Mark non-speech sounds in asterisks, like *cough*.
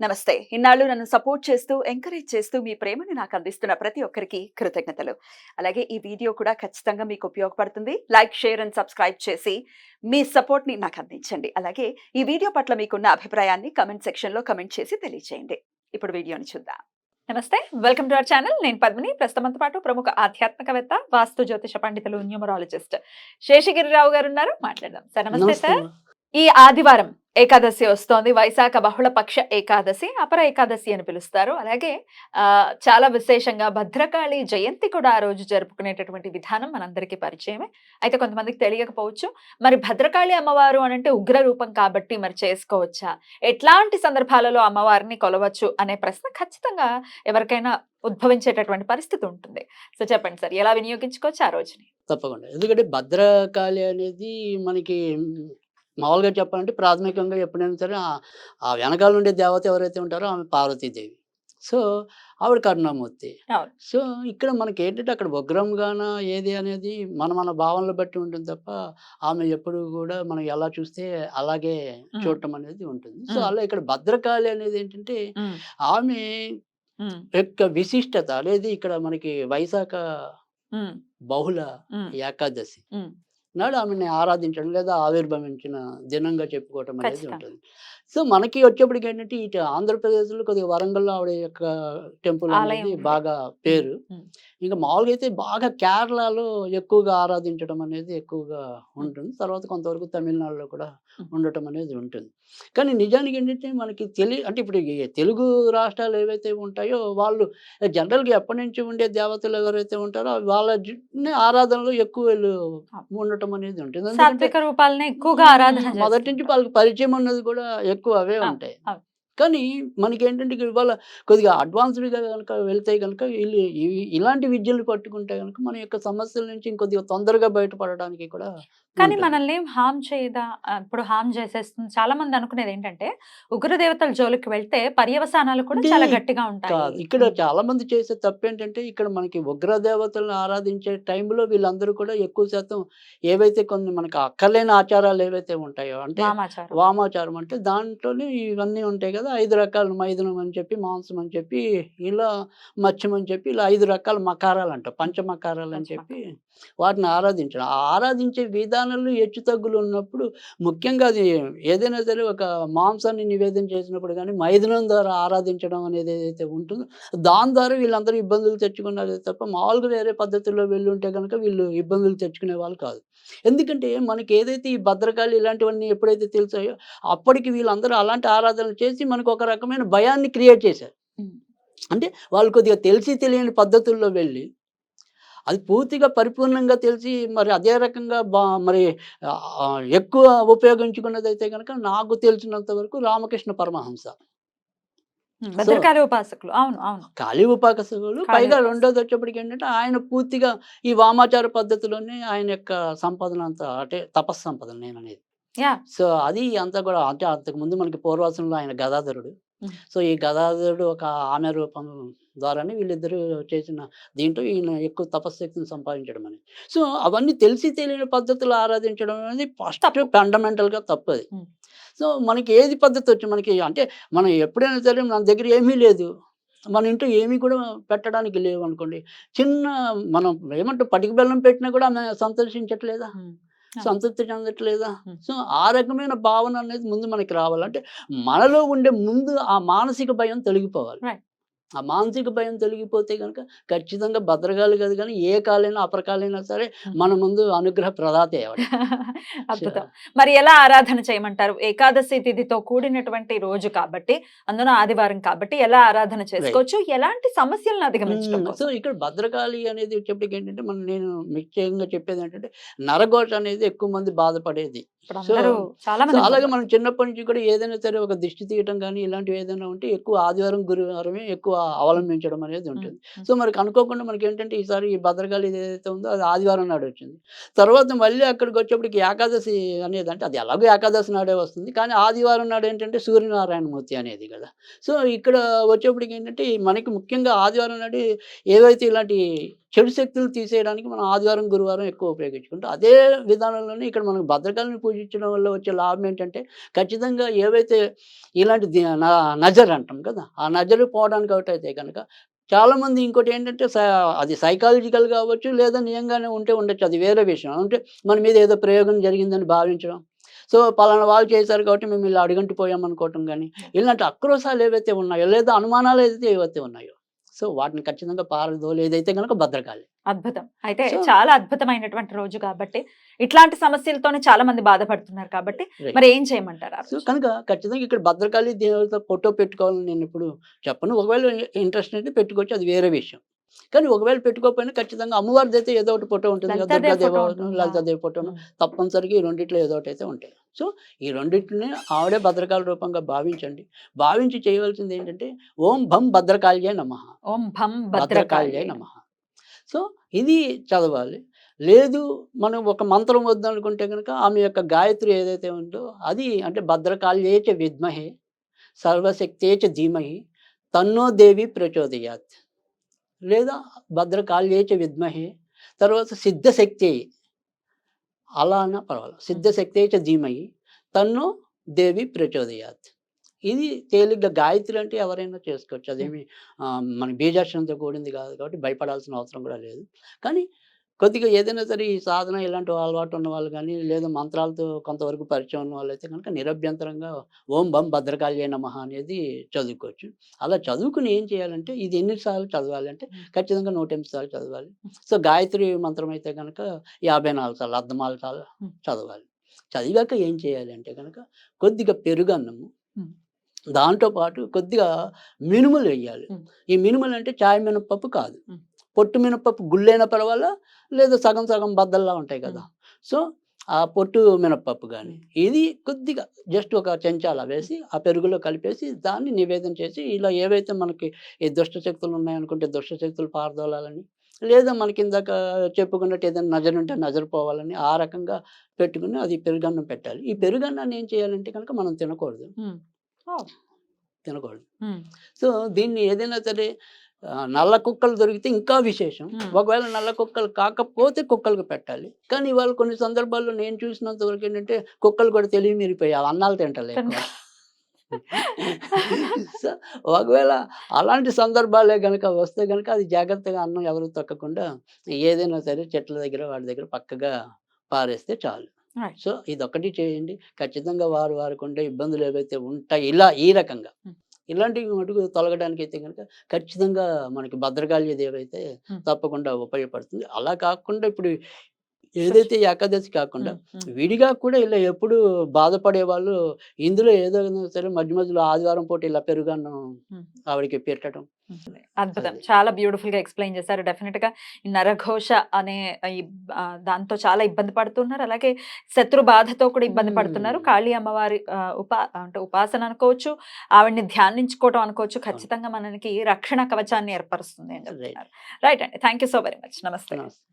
నమస్తే. ఇన్నాళ్ళు నన్ను సపోర్ట్ చేస్తూ ఎంకరేజ్ చేస్తూ మీ ప్రేమని నాకు అందిస్తున్న ప్రతి ఒక్కరికి కృతజ్ఞతలు. అలాగే ఈ వీడియో కూడా ఖచ్చితంగా మీకు ఉపయోగపడుతుంది. లైక్ షేర్ అండ్ సబ్స్క్రైబ్ చేసి మీ సపోర్ట్ని నాకు అందించండి. అలాగే ఈ వీడియో పట్ల మీకున్న అభిప్రాయాన్ని కమెంట్ సెక్షన్లో కమెంట్ చేసి తెలియజేయండి ఇప్పుడు వీడియోని చూద్దాం. నమస్తే. Welcome to our channel. నేను పద్మిని. ప్రస్తుతంతో పాటు ప్రముఖ ఆధ్యాత్మికవేత్త వాస్తు జ్యోతిష పండితులు న్యూమరాలజిస్ట్ శేషగిరిరావు గారు ఉన్నారు. మాట్లాడదాం. సార్ నమస్తే సార్. ఈ ఆదివారం ఏకాదశి వస్తోంది. వైశాఖ బహుళపక్ష ఏకాదశి అపర ఏకాదశి అని పిలుస్తారు. అలాగే చాలా విశేషంగా భద్రకాళి జయంతి కూడా ఆ రోజు జరుపుకునేటటువంటి విధానం మనందరికీ పరిచయమే. అయితే కొంతమందికి తెలియకపోవచ్చు. మరి భద్రకాళి అమ్మవారు అనంటే అంటే ఉగ్ర రూపం కాబట్టి మరి చేసుకోవచ్చా? ఎట్లాంటి సందర్భాలలో అమ్మవారిని కొలవచ్చు అనే ప్రశ్న ఖచ్చితంగా ఎవరికైనా ఉద్భవించేటటువంటి పరిస్థితి ఉంటుంది. సో చెప్పండి సార్ ఎలా వినియోగించుకోవచ్చు ఆ రోజుని? తప్పకుండా. ఎందుకంటే భద్రకాళి అనేది మనకి మామూలుగా చెప్పాలంటే ప్రాథమికంగా ఎప్పుడైనా సరే ఆ- వెనకాల ఉండే దేవత ఎవరైతే ఉంటారో ఆమె పార్వతీదేవి సో ఆవిడ కరుణామూర్తి. సో ఇక్కడ మనకి ఏంటంటే అక్కడ ఉగ్రంగాన ఏది అనేది మన మన భావనలు బట్టి ఉంటుంది తప్ప ఆమె ఎప్పుడు కూడా మనం ఎలా చూస్తే అలాగే. చూడటం అనేది ఉంటుంది సో. అలా ఇక్కడ భద్రకాళి అనేది ఏంటంటే ఆమె యొక్క విశిష్టత అనేది ఇక్కడ మనకి వైశాఖ బహుళ ఏకాదశి. నాడు ఆమెని ఆరాధించడం లేదా ఆవిర్భవించిన దినంగా చెప్పుకోవటం అనేది. ఉంటుంది సో మనకి వచ్చేప్పటికి ఏంటంటే ఇటు ఆంధ్రప్రదేశ్లో కొద్దిగా వరంగల్లో ఆవిడ యొక్క టెంపుల్ అనేది. బాగా పేరు. ఇంకా మామూలుగా అయితే బాగా కేరళలో ఎక్కువగా ఆరాధించడం అనేది ఎక్కువగా ఉంటుంది తర్వాత కొంతవరకు తమిళనాడులో కూడా. ఉండటం అనేది ఉంటుంది కానీ నిజానికి ఏంటంటే మనకి తెలి అంటే ఇప్పుడు తెలుగు రాష్ట్రాలు ఏవైతే ఉంటాయో వాళ్ళు జనరల్గా ఎప్పటి నుంచి ఉండే దేవతలు ఎవరైతే ఉంటారో వాళ్ళ ఆరాధనలో ఎక్కువ వీళ్ళు ఉండటం అనేది ఉంటుంది ఎందుకంటే సాత్విక రూపాలనే ఎక్కువగా ఆరాధన. మొదటి నుంచి. వాళ్ళకి పరిచయం ఉన్నది కూడా ఎక్కువ అవే ఉంటాయి. కానీ మనకి ఏంటంటే ఇవాళ కొద్దిగా అడ్వాన్స్డ్గా కనుక వెళ్తే కనుక వీళ్ళు ఇలాంటి విద్యలు పట్టుకుంటే కనుక మన యొక్క సమస్యల నుంచి ఇంకొద్దిగా తొందరగా బయటపడడానికి కూడా కానీ. మనల్ని ఏం హామ్ చేయదా? ఇప్పుడు హామ్ చేసేస్తుంది. చాలా మంది అనుకునేది ఏంటంటే ఉగ్ర దేవతల జోలికి వెళ్తే పర్యవసానాలు కూడా చాలా గట్టిగా ఉంటాయి. ఇక్కడ చాలా మంది చేసే తప్పు ఏంటంటే ఇక్కడ మనకి ఉగ్ర దేవతలను ఆరాధించే టైంలో వీళ్ళందరూ కూడా ఎక్కువ శాతం ఏవైతే కొన్ని మనకి అక్కర్లేని ఆచారాలు ఏవైతే ఉంటాయో అంటే వామాచారం అంటే దాంట్లోనే ఇవన్నీ ఉంటాయి కదా. ఐదు రకాల మైదనం అని చెప్పి మాంసం అని చెప్పి ఇలా మత్స్యం అని చెప్పి ఇలా ఐదు రకాల మకారాలు అంట పంచమకారాలు అని చెప్పి వాటిని ఆరాధించడం. ఆరాధించే విధానంలో హెచ్చు తగ్గులు ఉన్నప్పుడు ముఖ్యంగా అది ఏదైనా సరే ఒక మాంసాన్ని నివేదన చేసినప్పుడు కానీ మైదనం ద్వారా ఆరాధించడం అనేది ఏదైతే ఉంటుందో దాని ద్వారా వీళ్ళందరూ ఇబ్బందులు తెచ్చుకున్నారే తప్ప మామూలుగా వేరే పద్ధతుల్లో వెళ్ళి ఉంటే కనుక వీళ్ళు ఇబ్బందులు తెచ్చుకునే వాళ్ళు కాదు. ఎందుకంటే మనకి ఏదైతే ఈ భద్రకాళి ఇలాంటివన్నీ ఎప్పుడైతే తెలిసాయో అప్పటికి వీళ్ళందరూ అలాంటి ఆరాధనలు చేసి మనకు ఒక రకమైన భయాన్ని క్రియేట్ చేశారు. అంటే వాళ్ళు కొద్దిగా తెలిసి తెలియని పద్ధతుల్లో వెళ్ళి అది పూర్తిగా పరిపూర్ణంగా తెలిసి మరి అదే రకంగా బా మరి ఎక్కువ ఉపయోగించుకున్నది అయితే కనుక నాకు తెలిసినంత వరకు రామకృష్ణ పరమహంస. ఉపాసకులు. అవును అవును. కాళీ ఉపాసకులు. పైగా. రెండోది వచ్చేప్పటికి ఏంటంటే ఆయన పూర్తిగా ఈ వామాచార పద్ధతిలోనే ఆయన యొక్క సంపదన అంతా అంటే తపస్సు సంపదన నేను అనేది సో అది అంతా కూడా అంటే అంతకుముందు మనకి పూర్వాసంలో ఆయన గదాధరుడు. సో ఈ గదాధరుడు ఒక ఆమె రూపం ద్వారానే వీళ్ళిద్దరూ చేసిన దీంట్లో ఈయన ఎక్కువ తపశక్తిని సంపాదించడం అనేది. సో అవన్నీ తెలిసి తెలియని పద్ధతులు ఆరాధించడం అనేది ఫస్ట్ తప్పు. ఫండమెంటల్గా తప్పది. సో మనకి ఏది పద్ధతి వచ్చి మనకి అంటే మనం ఎప్పుడైనా సరే మన దగ్గర ఏమీ లేదు. మన ఇంట్లో ఏమీ కూడా పెట్టడానికి లేవు అనుకోండి చిన్న మనం ఏమంటాం పటిక బెల్లం పెట్టినా కూడా ఆమె సంతోషించట్లేదా? సంతృప్తి చెందట్లేదా. సో ఆ రకమైన భావన అనేది ముందు మనకి రావాలంటే మనలో ఉండే ముందు ఆ మానసిక భయం తొలగిపోవాలి. ఆ మానసిక భయం తొలగిపోతే కనుక ఖచ్చితంగా భద్రకాలు కాదు కానీ ఏ కాలైనా అపరకాలైనా సరే. మన ముందు అనుగ్రహ ప్రదాతే. *laughs* అద్భుతం. మరి ఎలా ఆరాధన చేయమంటారు? ఏకాదశి తిథితో కూడినటువంటి రోజు కాబట్టి అందున ఆదివారం కాబట్టి ఎలా ఆరాధన చేసుకోవచ్చు? ఎలాంటి సమస్యలను అధిగమించడం మ్మ్. సో ఇక్కడ భద్రకాళి అనేది వచ్చేప్పటికి ఏంటంటే మనం నేను ముఖ్యంగా చెప్పేది ఏంటంటే నరఘోష అనేది ఎక్కువ మంది బాధపడేది. ఇప్పుడు అందరూ చాలా అలాగే మనం చిన్నప్పటి నుంచి కూడా ఏదైనా సరే ఒక దిష్టి తీయటం కానీ ఇలాంటివి ఏదైనా ఉంటే ఎక్కువ ఆదివారం గురువారమే ఎక్కువ అవలంబించడం అనేది ఉంటుంది. సో మనకి అనుకోకుండా మనకి ఏంటంటే ఈసారి ఈ భద్రకాళి ఏదైతే ఉందో అది ఆదివారం నాడు వచ్చింది. తర్వాత మళ్ళీ అక్కడికి వచ్చేప్పటికి ఏకాదశి అనేది అంటే అది ఎలాగో ఏకాదశి నాడే వస్తుంది. కానీ ఆదివారం నాడు ఏంటంటే సూర్యనారాయణమూర్తి అనేది కదా. సో ఇక్కడ వచ్చేప్పటికి ఏంటంటే మనకి ముఖ్యంగా ఆదివారం నాడు ఏవైతే ఇలాంటి చెడు శక్తులు తీసేయడానికి మనం ఆదివారం గురువారం ఎక్కువ ఉపయోగించుకుంటాం. అదే విధానంలోనే ఇక్కడ మనకు భద్రకాళిని పూజించడం వల్ల వచ్చే లాభం ఏంటంటే ఖచ్చితంగా ఏవైతే ఇలాంటి నజర్ అంటాం కదా ఆ నజరు పోవడానికి ఒకటి అయితే కనుక చాలామంది ఇంకోటి ఏంటంటే స- అది సైకాలజికల్ కావచ్చు లేదా నిజంగానే ఉంటే ఉండొచ్చు. అది వేరే విషయం. అంటే మన మీద ఏదో ప్రయోగం జరిగిందని భావించడం. సో పలానా వాళ్ళు చేశారు కాబట్టి మేము ఇలా అడుగంటి పోయాం అనుకోవటం కానీ ఇలాంటి అక్రోశాలు ఏవైతే ఉన్నాయో లేదా అనుమానాలు ఏదైతే ఏవైతే ఉన్నాయో సో వాటిని ఖచ్చితంగా పారదోలు ఏదైతే కనుక భద్రకాళి అద్భుతం అయితే చాలా అద్భుతమైనటువంటి రోజు కాబట్టి ఇట్లాంటి సమస్యలతోనే చాలా మంది బాధపడుతున్నారు కాబట్టి. మరి ఏం చేయమంటారు? కనుక ఖచ్చితంగా ఇక్కడ భద్రకాళి దేవత ఫోటో పెట్టుకోవాలని నేను ఇప్పుడు చెప్పను ఒకవేళ ఇంట్రెస్ట్ అయితే పెట్టుకోవచ్చు అది వేరే విషయం కానీ ఒకవేళ పెట్టుకోకపోయినా ఖచ్చితంగా అమ్మవారిది అయితే ఏదో ఒకటి ఫోటో ఉంటుంది దుర్గాదేవ? లలితాదేవి ఫోటోను. తప్పనిసరిగా ఈ రెండిట్లో ఏదో ఒకటి అయితే ఉంటాయి సో ఈ రెండింటిని ఆవిడే భద్రకాళి రూపంగా భావించండి. భావించి చేయవలసింది ఏంటంటే ఓం భం భద్రకాళ్యే నమ. ఓం భం భద్రకాళ్యే భద్రకాళి నమ. సో ఇది చదవాలి. లేదు మనం ఒక మంత్రం వద్దనుకుంటే కనుక ఆమె యొక్క గాయత్రి ఏదైతే ఉందో అది అంటే భద్రకాళ్యేచ విద్మహే సర్వశక్తేచ ధీమహి తన్నో దేవి ప్రచోదయాత్. లేదా భద్రకాళ్యేచ విద్మహే తర్వాత సిద్ధశక్తి అలా అన్నా పర్వాలేదు. సిద్ధశక్తేచ ధీమహి తన్నో దేవి ప్రచోదయాత్. ఇది తేలిగ్గా గాయత్రి అంటే ఎవరైనా చేసుకోవచ్చు. అదేమి మన బీజాక్షరంతో కూడింది కాదు కాబట్టి భయపడాల్సిన అవసరం కూడా లేదు. కానీ కొద్దిగా ఏదైనా సరే ఈ సాధన ఇలాంటి అలవాటు ఉన్న వాళ్ళు కానీ లేదా మంత్రాలతో కొంతవరకు పరిచయం ఉన్న వాళ్ళు అయితే కనుక నిరభ్యంతరంగా ఓం బం భద్రకాళ్యే నమః అనేది చదువుకోవచ్చు అలా చదువుకుని ఏం చేయాలంటే ఇది ఎన్నిసార్లు చదవాలి అంటే ఖచ్చితంగా నూట ఎనిమిది సార్లు చదవాలి సో గాయత్రి మంత్రం అయితే కనుక యాభై నాలుగు సార్లు అర్ధమాల సార్లు. చదవాలి చదివాక ఏం చేయాలి అంటే కనుక కొద్దిగా పెరుగన్నము. దాంతో పాటు కొద్దిగా మినుములు వేయాలి. ఈ మినుములు అంటే చాయ్ మినపప్పు కాదు. పొట్టు మినపప్పు గుళ్ళైన పర్వాలా? లేదా సగం సగం బద్దల్లా ఉంటాయి కదా. సో ఆ పొట్టు మినపప్పు కానీ ఇది కొద్దిగా జస్ట్ ఒక చెంచాల వేసి ఆ పెరుగులో కలిపేసి దాన్ని నివేదన చేసి ఇలా ఏవైతే మనకి ఈ దుష్ట శక్తులు ఉన్నాయనుకుంటే దుష్ట శక్తులు పారదోలాలని లేదా మనకి ఇందాక చెప్పుకున్నట్టు ఏదైనా నజర్ ఉంటే నజర్ పోవాలని ఆ రకంగా పెట్టుకుని అది పెరుగన్నం పెట్టాలి. ఈ పెరుగన్నాన్ని ఏం చేయాలంటే కనుక మనం తినకూడదు. తినకూడదు. సో దీన్ని ఏదైనా సరే నల్ల కుక్కలు దొరికితే ఇంకా విశేషం. ఒకవేళ నల్ల కుక్కలు కాకపోతే కుక్కలకు పెట్టాలి కానీ ఇవాళ కొన్ని సందర్భాల్లో నేను చూసినంత వరకు ఏంటంటే కుక్కలు కూడా తెలివి మీరిపోయాయి అన్నాలు తింటలే ఎక్కువ. సో ఒకవేళ అలాంటి సందర్భాలే కనుక వస్తే కనుక అది జాగ్రత్తగా అన్నం ఎవరు తక్కకుండా ఏదైనా సరే చెట్ల దగ్గర వాడి దగ్గర పక్కగా పారేస్తే చాలు. సో ఇదొకటి చేయండి ఖచ్చితంగా వారు వారికి ఉండే ఇబ్బందులు ఏవైతే ఉంటాయి ఇలా ఈ రకంగా. ఇలాంటివి మటుకు తొలగడానికి అయితే కనుక ఖచ్చితంగా మనకి భద్రకాళి ఏవైతే Hmm. తప్పకుండా ఉపయోగపడుతుంది అలా కాకుండా ఇప్పుడు ఏదైతే ఏకాదశి కాకుండా. విడిగా కూడా ఇలా ఎప్పుడు బాధపడే వాళ్ళు ఇందులో ఏదో సరే మధ్య మధ్యలో ఆదివారం పూట ఇలా పెరుగన్నం ఉమ్. ఆవిడకి పెట్టడం. అద్భుతం. అది. చాలా బ్యూటిఫుల్గా ఎక్స్ప్లెయిన్ చేశారు. డెఫినెట్గా నరఘోష అనే దాంతో చాలా ఇబ్బంది పడుతున్నారు. అలాగే శత్రు బాధతో కూడా ఇబ్బంది పడుతున్నారు. కాళీ అమ్మవారి ఉపా అంటే ఉపాసన అనుకోవచ్చు ఆవిడ్ని ధ్యానించుకోవటం అనుకోవచ్చు. ఖచ్చితంగా మనకి రక్షణ కవచాన్ని ఏర్పరుస్తుంది అని చెప్తున్నారు. రైట్ అండి. Thank you so very much. నమస్తే.